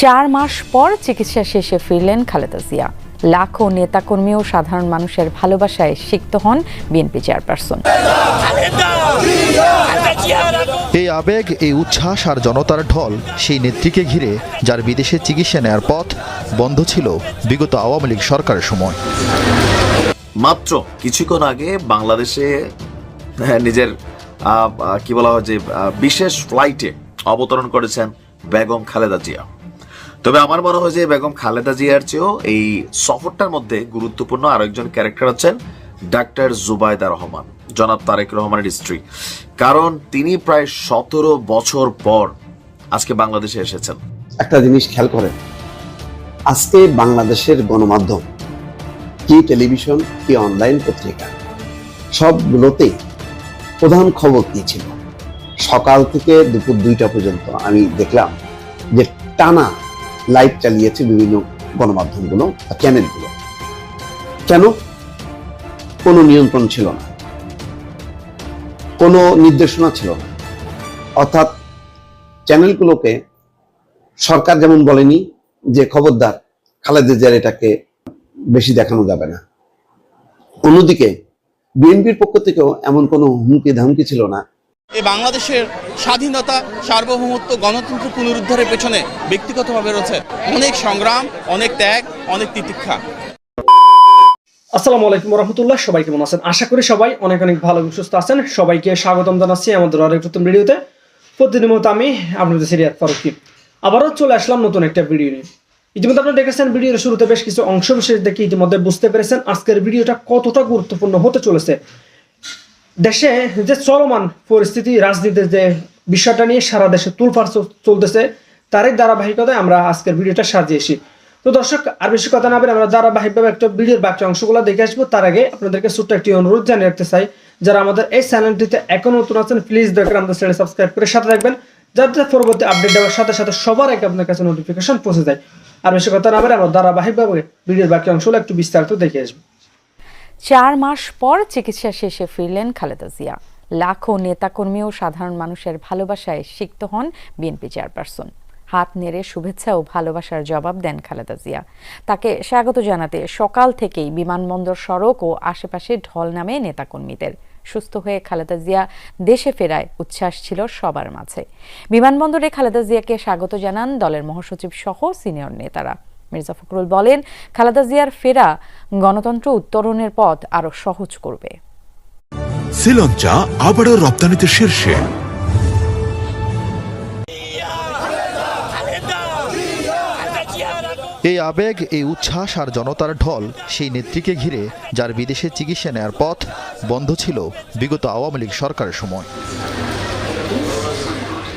চার মাস পর চিকিৎসা শেষে ফিরলেন খালেদা জিয়া। লাখো নেতাকর্মী ও সাধারণ মানুষের ভালোবাসায় সিক্ত হন বিএনপি চেয়ারপারসন। এই আবেগ এই উচ্ছ্বাস আর জনতার ঢল সেই নেত্রীকে ঘিরে যার বিদেশে চিকিৎসা নেয়ার পথ বন্ধ ছিল বিগত আওয়ামী লীগ সরকারের সময়। মাত্র কিছুক্ষণ আগে বাংলাদেশে হ্যাঁ, নিজের কি বলা হয় যে বিশেষ ফ্লাইটে অবতরণ করেছেন বেগম খালেদা জিয়া। তবে আমার মনে হয় যে বেগম খালেদা জিয়ার চেয়েও এই সফরটার মধ্যে গুরুত্বপূর্ণ আরেকজন ক্যারেক্টার হচ্ছেন ডাক্তার জুবাইদা রহমান, জনাব তারেক রহমানের স্ত্রী। কারণ তিনি প্রায় সতেরো বছর পর আজকে বাংলাদেশে এসেছেন। একটা জিনিস খেয়াল করেন, আজকে বাংলাদেশের গণমাধ্যম, কি টেলিভিশন, কি অনলাইন পত্রিকা, সবগুলোতেই প্রধান খবর কি ছিল? সকাল থেকে দুপুর দুইটা পর্যন্ত আমি দেখলাম যে টানা লাইভ চালিয়েছে বিভিন্ন গণমাধ্যমগুলো চ্যানেলগুলো। কেন? কোনো নিয়ন্ত্রণ ছিল না। কোনো নির্দেশনা ছিল না। অর্থাৎ চ্যানেলগুলোকে সরকার যেমন বলেনি যে খবরদার খালেদা জিয়ার এটাকে বেশি দেখানো যাবে না। অন্যদিকে বিএনপির পক্ষ থেকেও এমন কোনো হুমকি ধামকি ছিল না এই বাংলাদেশের স্বাধীনতা, সার্বভৌমত্ব, গণতন্ত্র পুনরুদ্ধারের পেছনে ব্যক্তিগতভাবে রয়েছে অনেক সংগ্রাম, অনেক ত্যাগ, অনেক তিতিক্ষা। আসসালামু আলাইকুম রহমতুল্লাহ সবাই কেমন আছেন? আশা করি সবাই অনেক অনেক ভালো সুস্থ আছেন। সবাইকে স্বাগতম জানাচ্ছি আমাদের আরেক নতুন ভিডিওতে। মতো আমি আপনাদের সিরিয়াত ফারুকি আবারও চলে আসলাম নতুন একটা ভিডিও নিয়ে। ইতিমধ্যে আপনারা দেখেছেন ভিডিওর শুরুতে বেশ কিছু অংশ বিশেষ দেখে ইতিমধ্যে বুঝতে পেরেছেন আজকের ভিডিওটা কতটা গুরুত্বপূর্ণ হতে চলেছে। দেশে যে চলমান পরিস্থিতি, রাজনীতির যে বিষয়টা নিয়ে সারা দেশে তুলফার চলতেছে, তারই ধারাবাহিকতায় আমরা আজকের ভিডিওটা সাজিয়েছি। তো দর্শক, আর বেশি কথা না বলে আমরা ধারাবাহিকভাবে একটা ভিডিওর বাকি অংশগুলো দেখে আসব। তার আগে আপনাদেরকে ছোট্ট একটি অনুরোধ জানিয়ে রাখতে চাই, যারা আমাদের এই চ্যানেলটিতে এখন নতুন আছেন প্লিজ দয়া আমাদের চ্যানেল সাবস্ক্রাইব করে সাথে রাখবেন যাতে পরবর্তী আপডেট দেওয়ার সাথে সাথে সবার আগে আপনার কাছে নোটিফিকেশন পৌঁছে যায়। আর বেশি কথা না বলে আমরা ধারাবাহিকভাবে ভিডিওর বাকি অংশগুলো একটু বিস্তারিত দেখে আসব। চার মাস পর চিকিৎসা শেষে ফিরলেন খালেদা জিয়া। লাখো নেতাকর্মী ও সাধারণ মানুষের ভালোবাসায় সিক্ত হন বিএনপি চেয়ারপারসন। হাত নেড়ে শুভেচ্ছা ও ভালোবাসার জবাব দেন খালেদা জিয়া। তাকে স্বাগত জানাতে সকাল থেকেই বিমানবন্দর সড়ক ও আশেপাশে ঢল নামে নেতাকর্মীদের। সুস্থ হয়ে খালেদা জিয়া দেশে ফেরায় উচ্ছ্বাস ছিল সবার মাঝে। বিমানবন্দরে খালেদা জিয়াকে স্বাগত জানান দলের মহাসচিব সহ সিনিয়র নেতারা। মির্জা ফখরুল বলেন খালেদা জিয়ার ফেরা গণতন্ত্র উত্তরণের পথ আরও সহজ করবে। শ্রীলঙ্কা আবারও রপ্তানিতে শীর্ষে। এই আবেগ এই উচ্ছ্বাস আর জনতার ঢল সেই নেত্রীকে ঘিরে যার বিদেশে চিকিৎসা নেয়ার পথ বন্ধ ছিল বিগত আওয়ামী লীগ সরকারের সময়।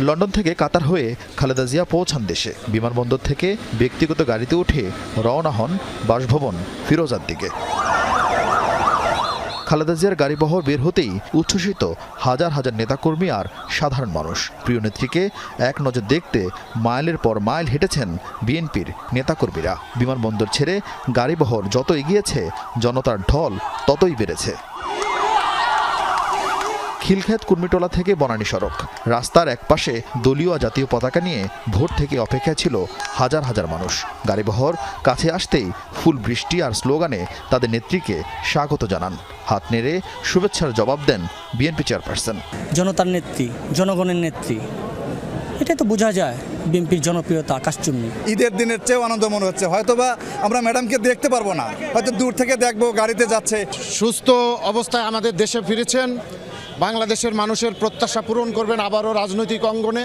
লন্ডন থেকে কাতার হয়ে খালেদা জিয়া পৌঁছান দেশে। বিমানবন্দর থেকে ব্যক্তিগত গাড়িতে উঠে রওনা হন বাসভবন ফিরোজার দিকে। খালেদা জিয়ার গাড়িবহর বের হতেই উচ্ছ্বসিত হাজার হাজার নেতাকর্মী আর সাধারণ মানুষ। প্রিয় নেত্রীকে এক নজর দেখতে মাইলের পর মাইল হেঁটেছেন বিএনপির নেতাকর্মীরা। বিমানবন্দর ছেড়ে গাড়িবহর যত এগিয়েছে, জনতার ঢল ততই বেড়েছে। খিলখ্যাত কুর্মিটোলা থেকে বনানী সড়ক। রাস্তার একপাশে দলীয় জাতীয় পতাকা নিয়ে ভোর থেকে অপেক্ষায় ছিল হাজার হাজার মানুষ। গাড়িবহর কাছে আসতেই ফুল বৃষ্টি আর স্লোগানে তাদের নেত্রীকে স্বাগত জানান। হাত নেড়ে শুভেচ্ছার জবাব দেন বিএনপি চেয়ারপারসন। জনতার নেত্রী জনগণের নেত্রী। এটাই তো বোঝা যায় বিএনপির জনপ্রিয়তা আকাশচুম্বী। ঈদের দিনের চেয়েও আনন্দ মনে হচ্ছে। হয়তোবা আমরা ম্যাডামকে দেখতে পারব না। হয়তো দূর থেকে দেখব গাড়িতে যাচ্ছে। সুস্থ অবস্থায় আমাদের দেশে ফিরেছেন। বাংলাদেশের মানুষের প্রত্যাশা পূরণ করবেন আবারও রাজনৈতিক অঙ্গনে।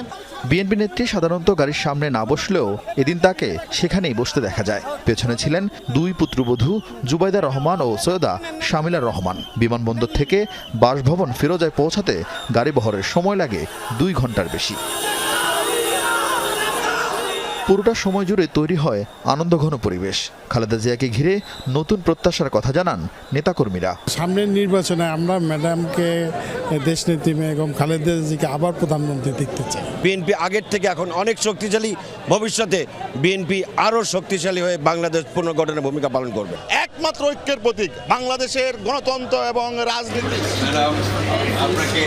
বিএনপি নেত্রী সাধারণত গাড়ির সামনে না বসলেও এদিন তাকে সেখানেই বসতে দেখা যায়। পেছনে ছিলেন দুই পুত্রবধূ জুবাইদা রহমান ও সৈয়দা শামিলা রহমান। বিমানবন্দর থেকে বাসভবন ফিরোজায় পৌঁছাতে গাড়ি বহরের সময় লাগে দুই ঘণ্টার বেশি। পুরোটা সময় জুড়ে তৈরি হয় আনন্দঘন পরিবেশ। খালেদা জিয়াকে ঘিরে নতুন প্রত্যাশার কথা জানান নেতাকর্মীরা। সামনের নির্বাচনে আমরা ম্যাডামকে দেশ দেশনেত্রী বেগম খালেদা জিকে আবার প্রধানমন্ত্রী দেখতে চাই। বিএনপি আগের থেকে এখন অনেক শক্তিশালী ভবিষ্যতে বিএনপি আরও শক্তিশালী হয়ে বাংলাদেশ পুনর্গঠনের ভূমিকা পালন করবে। একমাত্র ঐক্যের প্রতীক বাংলাদেশের গণতন্ত্র এবং রাজনীতি। আপনাকে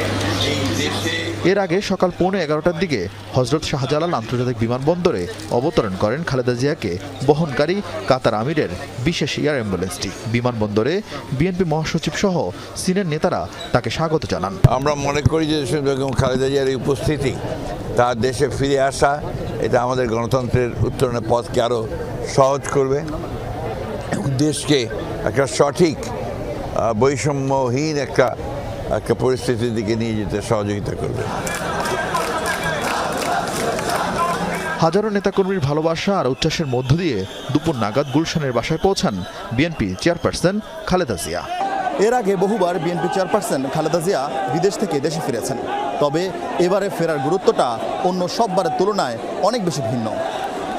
এই দেশে এর আগে সকাল পৌনে এগারোটার দিকে হজরত শাহজালাল আন্তর্জাতিক বিমানবন্দরে অবতরণ করেন খালেদা জিয়াকে বহনকারী কাতার আমিরের বিশেষ এয়ার অ্যাম্বুলেন্সটি। বিমানবন্দরে বিএনপি মহাসচিব সহ সিনের নেতারা তাকে স্বাগত জানান। আমরা মনে করি যে বেগম খালেদা জিয়ার উপস্থিতি, তার দেশে ফিরে আসা, এটা আমাদের গণতন্ত্রের উত্তরণের পথকে আরও সহজ করবে। দেশকে একটা সঠিক বৈষম্যহীন একটা একটা পরিস্থিতির দিকে নিয়ে যেতে সহযোগিতা করবে। হাজারো নেতাকর্মীর ভালোবাসা আর উচ্ছ্বাসের মধ্য দিয়ে দুপুর নাগাদ গুলশানের বাসায় পৌঁছান বিএনপি চেয়ারপারসন খালেদা জিয়া। এর আগে বহুবার বিএনপি চেয়ারপারসন খালেদা জিয়া বিদেশ থেকে দেশে ফিরেছেন। তবে এবারে ফেরার গুরুত্বটা অন্য সববারের তুলনায় অনেক বেশি ভিন্ন।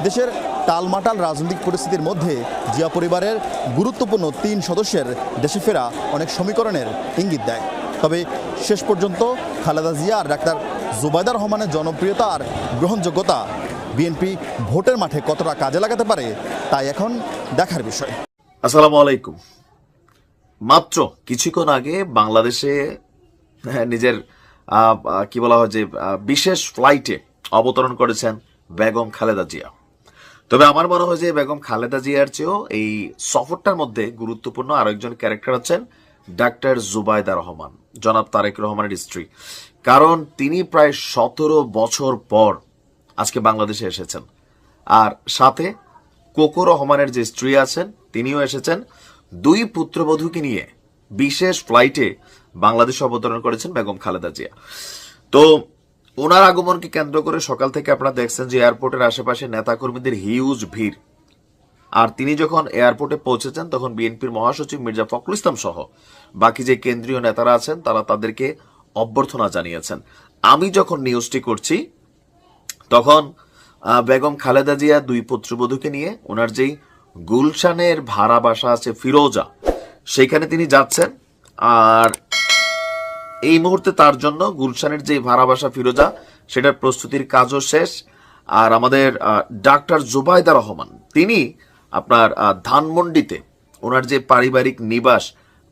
দেশের টালমাটাল রাজনৈতিক পরিস্থিতির মধ্যে জিয়া পরিবারের গুরুত্বপূর্ণ তিন সদস্যের দেশে ফেরা অনেক সমীকরণের ইঙ্গিত দেয়। তবে শেষ পর্যন্ত খালেদা জিয়া আর ডাক্তার জুবাইদা রহমানের জনপ্রিয়তা আর গ্রহণযোগ্যতা বিএনপি ভোটের মাঠে কতটা কাজে লাগাতে পারে তাই এখন দেখার বিষয়। আসসালামু আলাইকুম। মাত্র কিছুক্ষণ আগে বাংলাদেশে হ্যাঁ, নিজের কি বলা হয় যে বিশেষ ফ্লাইটে অবতরণ করেছেন বেগম খালেদা জিয়া। তবে আমার মনে হয় যে বেগম খালেদা জিয়ার চেয়েও এই সফরটার মধ্যে গুরুত্বপূর্ণ আরেকজন ক্যারেক্টার আছেন ডাক্তার জুবাইদা রহমান, জনাব তারেক রহমানের স্ত্রী। কারণ তিনি প্রায় সতেরো বছর পর আজকে বাংলাদেশে এসেছেন। আর সাথে কোকো রহমানের যে স্ত্রী আছেন, তিনিও এসেছেন। দুই পুত্রবধূকে নিয়ে বিশেষ ফ্লাইটে বাংলাদেশে অবতরণ করেছেন বেগম খালেদা জিয়া। তো ওনার আগমনকে কেন্দ্র করে সকাল থেকে আপনারা দেখছেন যে এয়ারপোর্টের আশেপাশে নেতাকর্মীদের হিউজ ভিড়। আর তিনি যখন এয়ারপোর্টে পৌঁছেছেন, তখন বিএনপির মহাসচিব মির্জা ফখরুল ইসলাম সহ বাকি যে কেন্দ্রীয় নেতারা আছেন, তারা তাদেরকে অভ্যর্থনা জানিয়েছেন। আমি যখন নিউজটি করছি, তখন বেগম খালেদা জিয়া দুই পুত্রবধূকে নিয়ে ওনার যেই গুলশানের ভাড়া বাসা আছে ফিরোজা, সেখানে তিনি যাচ্ছেন। আর এই মুহূর্তে তার জন্য গুলশানের যে ভাড়া বাসা ফিরোজা, সেটার প্রস্তুতির কাজও শেষ। আর আমাদের ডাক্তার জুবাইদা রহমান, তিনি আপনার ধানমন্ডিতে ওনার যে পারিবারিক নিবাস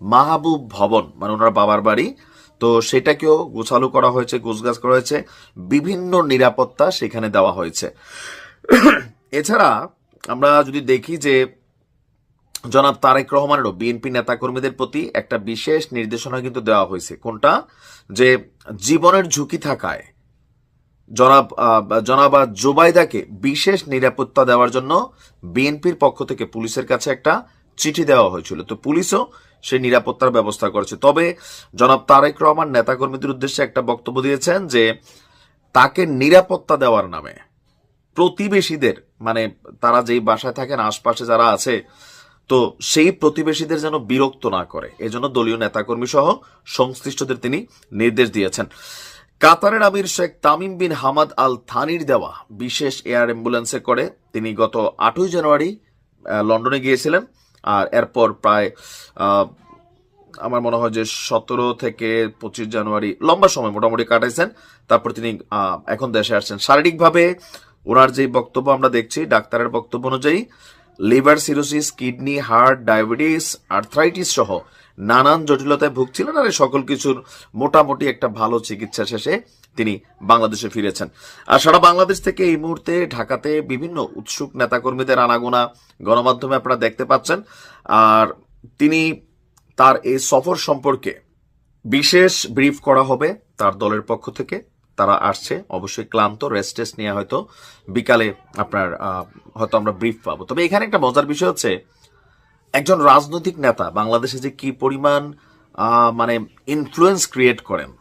মাহবুব ভবন মানে ওনার বাবার বাড়ি, তো সেটাকেও গোছালো করা হয়েছে, গোছগাছ করা হয়েছে, বিভিন্ন নিরাপত্তা সেখানে দেওয়া হয়েছে। এছাড়া আমরা যদি দেখি যে জনাব তারেক রহমানেরও বিএনপি নেতাকর্মীদের প্রতি একটা বিশেষ নির্দেশনা কিন্তু দেওয়া হয়েছে। কোনটা? যে জীবনের ঝুঁকি থাকায় জনাব জনাব জোবাইদাকে বিশেষ নিরাপত্তা দেওয়ার জন্য বিএনপির পক্ষ থেকে পুলিশের কাছে একটা চিঠি দেওয়া হয়েছিল। তো পুলিশও সেই নিরাপত্তার ব্যবস্থা করেছে। তবে জনাব তারেক রহমান নেতাকর্মীদের উদ্দেশ্যে একটা বক্তব্য দিয়েছেন যে, তাকে নিরাপত্তা দেওয়ার নামে প্রতিবেশীদের মানে তারা যেই বাসায় থাকেন, আশপাশে যারা আছে, তো সেই প্রতিবেশীদের যেন বিরক্ত না করে। এজন্য দলীয় নেতাকর্মী সহ সংশ্লিষ্টদের তিনি নির্দেশ দিয়েছেন। কাতারের আমির Sheikh Tamim bin Hamad Al থানির দেওয়া বিশেষ এয়ার অ্যাম্বুলেন্সে করে তিনি গত আটই জানুয়ারি লন্ডনে গিয়েছিলেন। আর এরপর প্রায় আমার মনে হয় যে সতেরো থেকে পঁচিশ জানুয়ারি লম্বা সময় মোটামুটি কাটাইছেন। তারপর তিনি এখন দেশে আসছেন। শারীরিকভাবে ওনার যে বক্তব্য আমরা দেখছি, ডাক্তারের বক্তব্য অনুযায়ী liver cirrhosis, kidney, heart, diabetes, arthritis সহ নানান জটিলতায় ভুগছিলেন আর সকল কিছুর মোটামুটি একটা ভালো চিকিৎসা শেষে তিনি বাংলাদেশে ফিরেছেন। আর সারা বাংলাদেশ থেকে এই মুহূর্তে ঢাকাতে বিভিন্ন উৎসুক নেতাকর্মীদের আনাগোনা গণমাধ্যমে আপনারা দেখতে পাচ্ছেন। আর তিনি তার এই সফর সম্পর্কে বিশেষ ব্রিফ করা হবে তার দলের পক্ষ থেকে। তারা আসছে, অবশ্যই ক্লান্ত, রেস্ট টেস্ট নিয়ে হয়তো বিকালে আপনার হয়তো আমরা ব্রিফ পাবো। তবে এখানে একটা মজার বিষয় হচ্ছে একজন রাজনৈতিক নেতা বাংলাদেশে যে কি পরিমাণ মানে ইনফ্লুয়েন্স ক্রিয়েট করেন,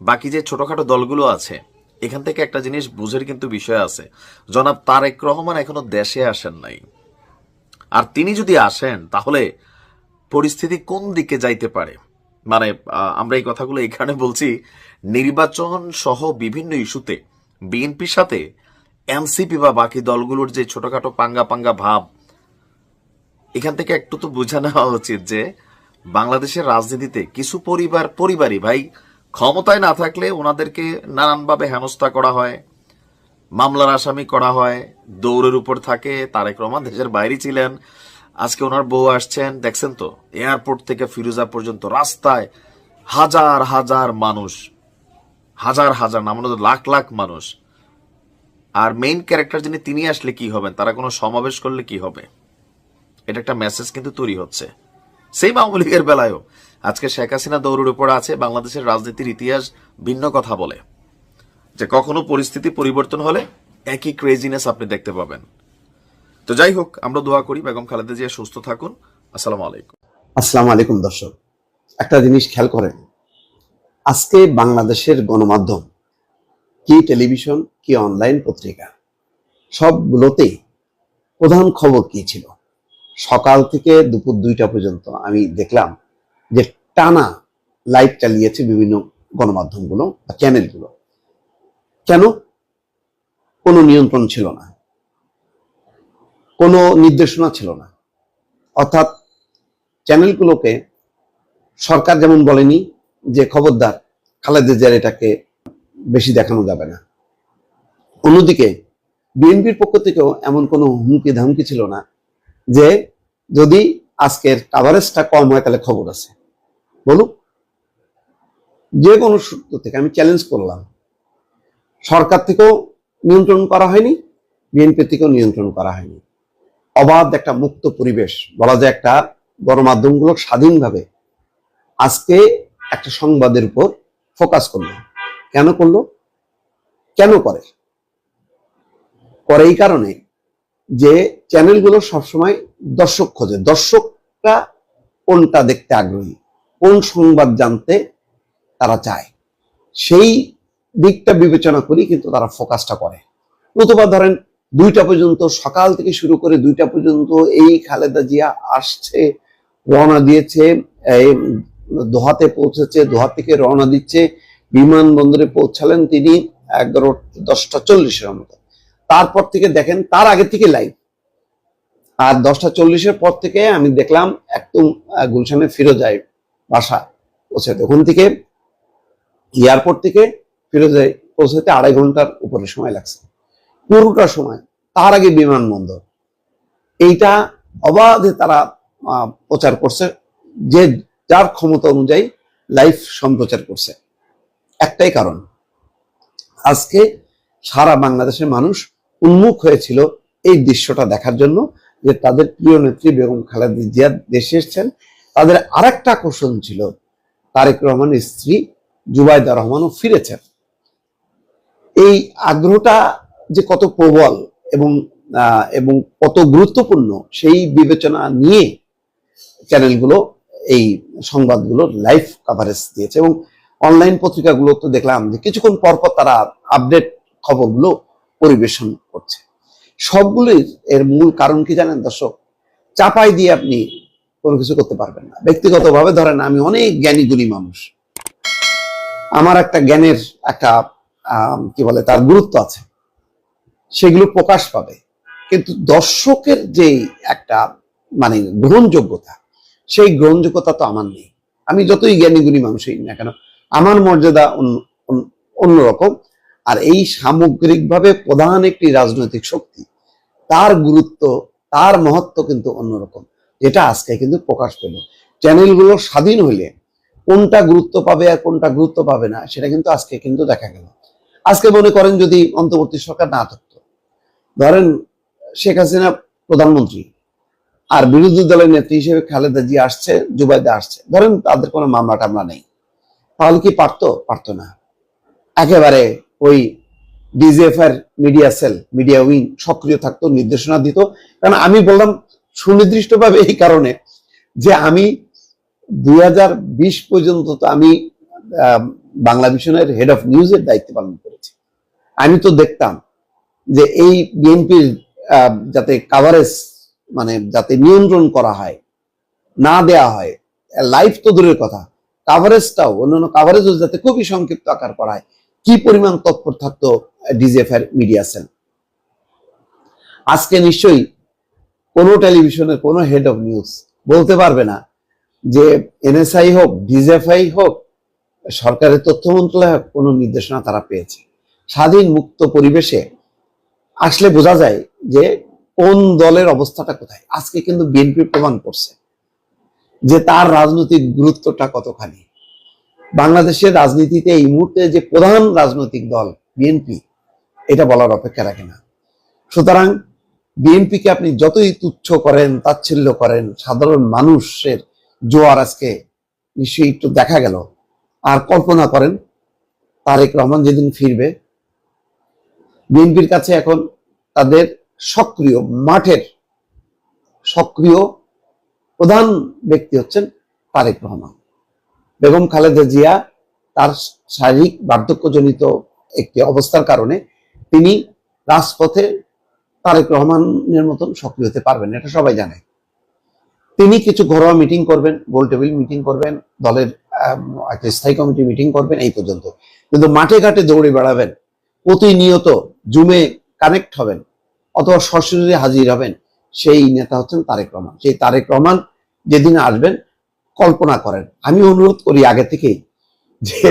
বাকি যে ছোটখাটো দলগুলো আছে, এখান থেকে একটা জিনিস বুঝের কিন্তু বিষয় আছে। জনাব তারেক রহমান এখনও দেশে আসেন নাই। আর তিনি যদি আসেন, তাহলে পরিস্থিতি কোন দিকে যাইতে পারে? মানে আমরা এই কথাগুলো এখানে বলছি, নির্বাচন সহ বিভিন্ন ইস্যুতে বিএনপির সাথে এনসিপি বা বাকি দলগুলোর যে ছোটখাটো পাঙ্গা পাঙ্গা ভাব এখান থেকে একটু তো বোঝা নেওয়া উচিত যে বাংলাদেশের রাজনীতিতে কিছু পরিবার, পরিবারই ভাই ক্ষমতায় না থাকলে ওনাদেরকে নানানভাবে হেনস্থা করা হয়, মামলার আসামি করা হয়, দৌড়ের উপর থাকে, তারেক রহমান দেশের বাইরে ছিলেন, আজকে ওনার বউ আসছেন, দেখছেন তো, এয়ারপোর্ট থেকে ফিরোজা পর্যন্ত রাস্তায় হাজার হাজার মানুষ, হাজার হাজার না, মনে লাখ লাখ মানুষ। আর মেইন ক্যারেক্টার যিনি, তিনি আসলে কি হবেন? তারা কোনো সমাবেশ করলে কি হবে? এটা একটা মেসেজ কিন্তু তৈরি হচ্ছে। সেই আওয়ামী লীগের বেলায়ও। আজকে শেখ হাসিনা দৌড়ের উপর আছে, বাংলাদেশের রাজনীতির ইতিহাস ভিন্ন কথা বলে। যে কখনো পরিস্থিতি পরিবর্তন হলে একই ক্রেজিনেস আপনি দেখতে পাবেন। তো যাই হোক, আমরা দোয়া করি বেগম খালেদা জিয়া সুস্থ থাকুন। আসসালামু আলাইকুম। আসসালামু আলাইকুম, দর্শক। একটা জিনিস খেয়াল করেন, আজকে বাংলাদেশের গণমাধ্যম, কি টেলিভিশন, কি অনলাইন পত্রিকা, সবগুলোতেই প্রধান খবর কি ছিল? সকাল থেকে দুপুর দুইটা পর্যন্ত আমি দেখলাম যে টানা লাইভ চালিয়েছে বিভিন্ন গণমাধ্যমগুলো বা চ্যানেলগুলো কেন? কোনো নিয়ন্ত্রণ ছিল না। কোনো নির্দেশনা ছিল না। অর্থাৎ চ্যানেলগুলোকে সরকার যেমন বলেনি যে খবরদার খালেদা জিয়ার এটাকে বেশি দেখানো যাবে না। অন্যদিকে বিএনপির পক্ষ থেকেও এমন কোনো হুমকি ধামকি ছিল না যে যদি আজকের কাভারেজটা কম হয়, তাহলে খবর আছে। বলুক যে কোনো সূত্র থেকে আমি চ্যালেঞ্জ করলাম। সরকার থেকেও নিয়ন্ত্রণ করা হয়নি বিএনপি থেকেও নিয়ন্ত্রণ করা হয়নি। অবাধ একটা মুক্ত পরিবেশ, বলা যায় একটা গণমাধ্যমগুলো স্বাধীনভাবে আজকে একটা সংবাদের উপর ফোকাস করল। কেন করল? কেন করে? করে এই কারণে যে চ্যানেলগুলো সবসময় দর্শক খোঁজে। দর্শকরা কোনটা দেখতে আগ্রহী? কোন সংবাদ জানতে তারা চায়? সেই দিকটা বিবেচনা করি কিন্তু তারা ফোকাসটা করে। নতুবা ধরেন দুইটা পর্যন্ত, সকাল থেকে শুরু করে দুইটা পর্যন্ত এই খালেদা জিয়া আসছে, রওনা দিয়েছে দোহাতে পৌঁছেছে, দোহা থেকে রওনা দিচ্ছে, বিমানবন্দরে পৌঁছালেন তিনি এগারো, দশটা চল্লিশের মতো। তারপর থেকে দেখেন, তার আগে থেকে লাইভ আর দশটা চল্লিশের পর থেকে আমি দেখলাম একদম গুলশানে ফিরে যায় বাসা পৌঁছাতে ওখান থেকে এয়ারপোর্ট থেকে ফিরে যায় পৌঁছাতে আড়াই ঘণ্টার উপরে সময় লাগছে। পুরোটা সময়, তার আগে বিমানবন্দর। এইটা অবাধে তারা প্রচার করছে, যে যার ক্ষমতা অনুযায়ী লাইভ সম্প্রচার করছে। একটাই কারণ, আজকে সারা বাংলাদেশের মানুষ উন্মুখ হয়েছিল এই দৃশ্যটা দেখার জন্য যে তাদের প্রিয় নেত্রী বেগম খালেদা জিয়া দেশে এসেছেন। তাদের আরেকটা আকর্ষণ ছিল, তারেক রহমানের স্ত্রী জুবাইদা রহমানও ফিরেছেন। এই আগ্রহটা যে কত প্রবল এবং এবং কত গুরুত্বপূর্ণ সেই বিবেচনা নিয়ে চ্যানেলগুলো এই সংবাদগুলো লাইভ কাভারেজ দিয়েছে এবং অনলাইন পত্রিকাগুলো তো দেখলাম যে কিছুক্ষণ পরপর তারা আপডেট খবরগুলো পরিবেশন করছে। সবগুলোই এর মূল কারণ কি জানেন দর্শক? চাপাই দিয়ে আপনি কোনো কিছু করতে পারবেন না। ব্যক্তিগতভাবে ধরেন আমি অনেক জ্ঞানী গুণী মানুষ। আমার একটা জ্ঞানের একটা কি বলে, তার গুরুত্ব আছে। সেগুলো প্রকাশ পাবে। কিন্তু দর্শকের যে একটা মানে গ্রহণযোগ্যতা, সেই গ্রহণযোগ্যতা তো আমার নেই। আমি যতই জ্ঞানী গুণী মানুষই না কেন, আমার মর্যাদা অন্য- অন্যরকম। আর এই সামগ্রিকভাবে প্রধান একটি রাজনৈতিক শক্তি। তার গুরুত্ব, তার মহত্ব কিন্তু অন্যরকম, যেটা আজকে কিন্তু প্রকাশ পেল। চ্যানেলগুলো স্বাধীন হইলে কোনটা গুরুত্ব পাবে আর কোনটা গুরুত্ব পাবে না, সেটা কিন্তু আজকে কিন্তু দেখা গেল। আজকে মনে করেন যদি অন্তর্বর্তী সরকার না থাকতো, ধরেন শেখ হাসিনা প্রধানমন্ত্রী আর বিরোধী দলের নেত্রী হিসেবে খালেদা জি আসছে, জুবাইদা আসছে, ধরেন তাদের কোনো মামলা টামলা নেই, তাহলে কি পারতো? পারতো না। একেবারে ওই DGFR media cell media wing সক্রিয় থাকতো, নির্দেশনা দিত। কারণ আমি বললাম, সুনির্দিষ্টভাবে এই কারণে যে আমি দুই হাজার বিশ পর্যন্ত তো আমি বাংলা মিশনের হেড অফ নিউজের দায়িত্ব পালন করেছি। আমি তো দেখতাম যে এই বিএনপির যাতে কাভারেজ মানে যাতে নিয়ন্ত্রণ করা হয়, না দেয়া হয় লাইভ তো দূরের কথা। কাভারেজটাও অন্যান্য কাভারেজও যাতে খুবই সংক্ষিপ্ত আকার করা হয়। কি পরিমাণ তৎপর থাকতো ডিজিএফআর মিডিয়া সেল? আজকে নিশ্চয়ই কোনো টেলিভিশনের কোনো হেড অফ নিউজ বলতে পারবে না যে এনএসআই হোক, ডিজিএফআই হোক, সরকারের তথ্য মন্ত্রণালয় হোক, কোনো নির্দেশনা তারা পেয়েছে। স্বাধীন মুক্ত পরিবেশে আসলে বোঝা যায় যে কোন দলের অবস্থাটা কোথায়। আজকে কিন্তু বিএনপি প্রমাণ করছে যে তার রাজনৈতিক গুরুত্বটা কতখানি। বাংলাদেশের রাজনীতিতে এই মুহূর্তে যে প্রধান রাজনৈতিক দল বিএনপি, এটা বলার অপেক্ষা রাখে না। সুতরাং বিএনপিকে আপনি যতই তুচ্ছ করেন, তাচ্ছিল্য করেন, সাধারণ মানুষের জোয়ার আজকে নিশ্চয়ই একটু দেখা গেল। আর কল্পনা করেন, তারেক রহমান যেদিন ফিরবে, বিএনপির কাছে এখন তাদের সক্রিয়, মাঠের সক্রিয় প্রধান ব্যক্তি হচ্ছেন তারেক রহমান। বেগম খালেদা জিয়া তার শারীরিক বার্ধক্যজনিত একটি অবস্থার কারণে তিনি রাজপথে তারেক রহমানের মতন সক্রিয় হতে পারবেন এটা সবাই জানে। তিনি কিছু ঘরোয়া মিটিং করবেন, গোল টেবিল মিটিং করবেন, দলের একটা স্থায়ী কমিটি মিটিং করবেন, এই পর্যন্ত। কিন্তু মাঠে ঘাটে দৌড়ে বেড়াবেন, প্রতিনিয়ত জুমে কানেক্ট হবেন, অথবা সশরীরে হাজির হবেন, সেই নেতা হচ্ছেন তারেক রহমান। সেই তারেক রহমান যেদিন আসবেন কল্পনা করেন। আমি অনুরোধ করি আগে থেকেই যে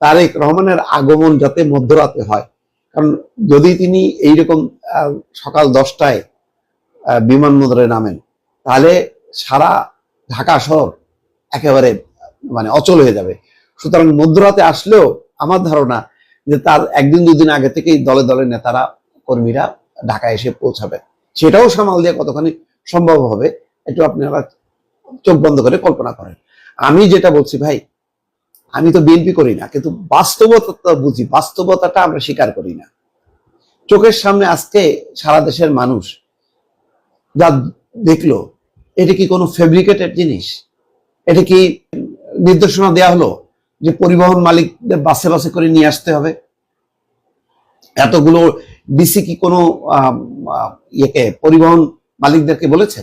তারেক রহমানের আগমন যাতে মধ্যরাতে হয়। কারণ যদি তিনি এইরকম সকাল দশটায় বিমানবন্দরে নামেন, তাহলে সারা ঢাকা শহর একেবারে মানে অচল হয়ে যাবে। সুতরাং মধ্যরাতে আসলেও আমার ধারণা যে তার একদিন দুদিন আগে থেকেই দলে দলে নেতারা, কর্মীরা ঢাকায় এসে পৌঁছাবে। সেটাও সামাল দিয়ে কতখানি সম্ভব হবে, একটু আপনারা চোখ বন্ধ করে কল্পনা করেন। আমি যেটা বলছি, ভাই, আমি তো বিএনপি করি না, কিন্তু বাস্তবতা বুঝি, বাস্তবতাটা আমরা স্বীকার করি না। চোখের সামনে আজকে সারা দেশের মানুষ যা দেখল, এটা কি কোনো ফেব্রিকেটেড জিনিস? এটা কি নির্দেশনা দেয়া হলো যে পরিবহন মালিকদের বাসে বাসে করে নিয়ে আসতে হবে? এতগুলো ডিসি কি কোনো ইয়েকে, পরিবহন মালিকদেরকে বলেছে?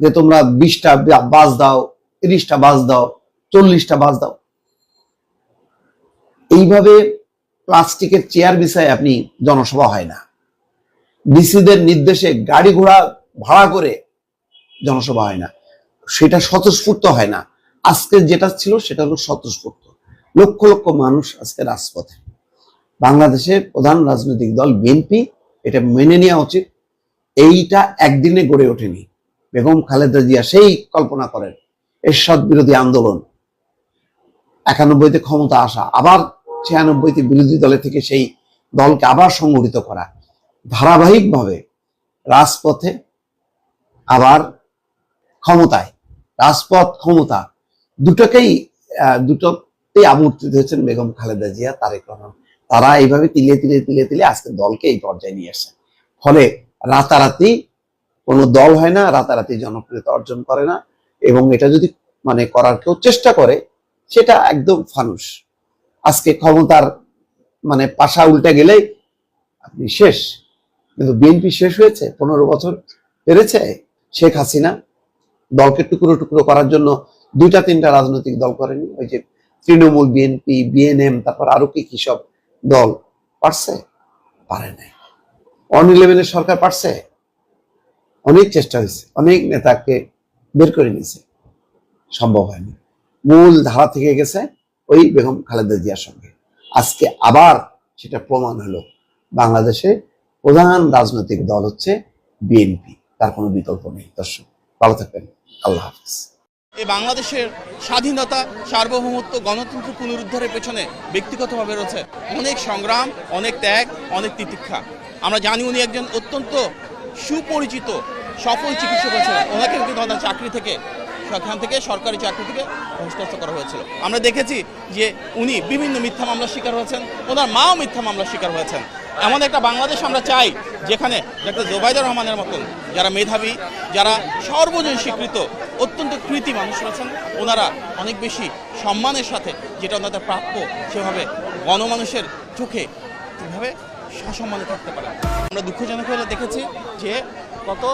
যে তোমরা বিশটা বাস দাও, তিরিশটা বাস দাও, চল্লিশটা বাস দাও। এইভাবে প্লাস্টিকের চেয়ার বিষয়ে আপনি জনসভা হয় না। ডিসিদের নির্দেশে গাড়ি ঘোড়া ভাড়া করে জনসভা হয় না। সেটা স্বতঃস্ফূর্ত হয় না। আজকে যেটা ছিল সেটা হলো স্বতঃস্ফূর্ত। লক্ষ লক্ষ মানুষ আজকে রাজপথে। বাংলাদেশের প্রধান রাজনৈতিক দল বিএনপি, এটা মেনে নেওয়া উচিত। এইটা একদিনে গড়ে ওঠেনি। বেগম খালেদা জিয়া সেই কল্পনা করেন, এরশাদ বিরোধী আন্দোলন। একানব্বইতে ক্ষমতা আসা, আবার ছিয়ানব্বইতে বিরোধী দলের থেকে সেই দলকে আবার সংগঠিত করা। ধারাবাহিকভাবে রাজপথে আবার ক্ষমতায়, রাজপথ, ক্ষমতা দুটোকেই দুটোতেই আমূর্তিত হয়েছেন বেগম খালেদা জিয়া, তারেক রহমান। তারা এইভাবে তিলে তিলে তিলে তিলে আজকে দলকে এই পর্যায়ে নিয়ে আসছে ফলে রাতারাতি কোনো দল হয় না, রাতারাতি জনপ্রিয়তা অর্জন করে না এবং এটা যদি মানে করার কেউ চেষ্টা করে, সেটা একদম ফানুস। আজকে ক্ষমতার মানে পাশা উল্টে গেলেই আপনি শেষ। কিন্তু বিএনপি শেষ হয়েছে, পনেরো বছর পেরেছে শেখ হাসিনা। দলকে টুকরো টুকরো করার জন্য দুইটা তিনটা রাজনৈতিক দল করেনি। ওই যে তৃণমূল, বিএনপি, বিএনএম, তারপর আরও কি কি সব দল পারছে? পারে নাই। অন ইলেভেনের সরকার পারছে? অনেক চেষ্টা হয়েছে, অনেক নেতাকে বের করে নিয়েছে। সম্ভব হয়নি। মূল ধারা থেকে গেছে ওই বেগম খালেদা জিয়ার সঙ্গে। আজকে আবার সেটা প্রমাণ হলো। বাংলাদেশে প্রধান রাজনৈতিক দল হচ্ছে বিএনপি। তার কোনো বিকল্প নেই। দর্শক, ভালো থাকবেন। আল্লাহ হাফিজ। এই বাংলাদেশের স্বাধীনতা, সার্বভৌমত্ব, গণতন্ত্র পুনরুদ্ধারের পেছনে ব্যক্তিগতভাবে রয়েছে অনেক সংগ্রাম, অনেক ত্যাগ, অনেক তিতিক্ষা। আমরা জানি উনি একজন অত্যন্ত সুপরিচিত সফল চিকিৎসক ছিলেন ওনাকে কিন্তু ওনার চাকরি থেকে, সেখান থেকে সরকারি চাকরি থেকে বহিষ্কার করা হয়েছিল। আমরা দেখেছি যে উনি বিভিন্ন মিথ্যা মামলার শিকার হয়েছেন, ওনার মাও মিথ্যা মামলার শিকার হয়েছেন। এমন একটা বাংলাদেশ আমরা চাই, যেখানে ডক্টর জোবাইদুর রহমানের মতন যারা মেধাবী, যারা সর্বজন স্বীকৃত, অত্যন্ত কৃতি মানুষ রয়েছেন, ওনারা অনেক বেশি সম্মানের সাথে যেটা ওনাদের প্রাপ্য, সেভাবে গণমানুষের চোখে কীভাবে সসম্মানে থাকতে পারে। আমরা দুঃখজনক হলে দেখেছি যে কত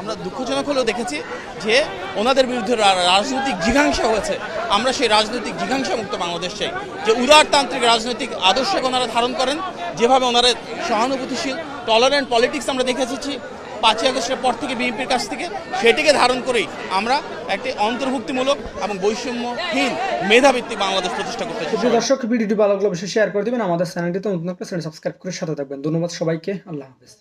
আমরা দুঃখজনক হলেও দেখেছি যে ওনাদের বিরুদ্ধে রাজনৈতিক জিঘাংসা হয়েছে। আমরা সেই রাজনৈতিক জিঘাংসা মুক্ত বাংলাদেশ চাই। যে উদারতান্ত্রিক রাজনৈতিক আদর্শকে ওনারা ধারণ করেন, যেভাবে ওনারা সহানুভূতিশীল টলারেন্ট পলিটিক্স আমরা দেখেছি পাঁচই আগস্টের পর থেকে বিএনপির কাছ থেকে সেটিকে ধারণ করেই আমরা একটি অন্তর্ভুক্তিমূলক এবং বৈষম্যহীন মেধাভিত্তিক বাংলাদেশ প্রতিষ্ঠা করতে চাই দর্শক, ভিডিওটি ভালো লাগলে অবশ্যই শেয়ার করে দেবেন। আমাদের চ্যানেলটিতে নতুন চ্যানেল সাবস্ক্রাইব করে সাথে থাকবেন। ধন্যবাদ সবাইকে। আল্লাহ হাফেজ।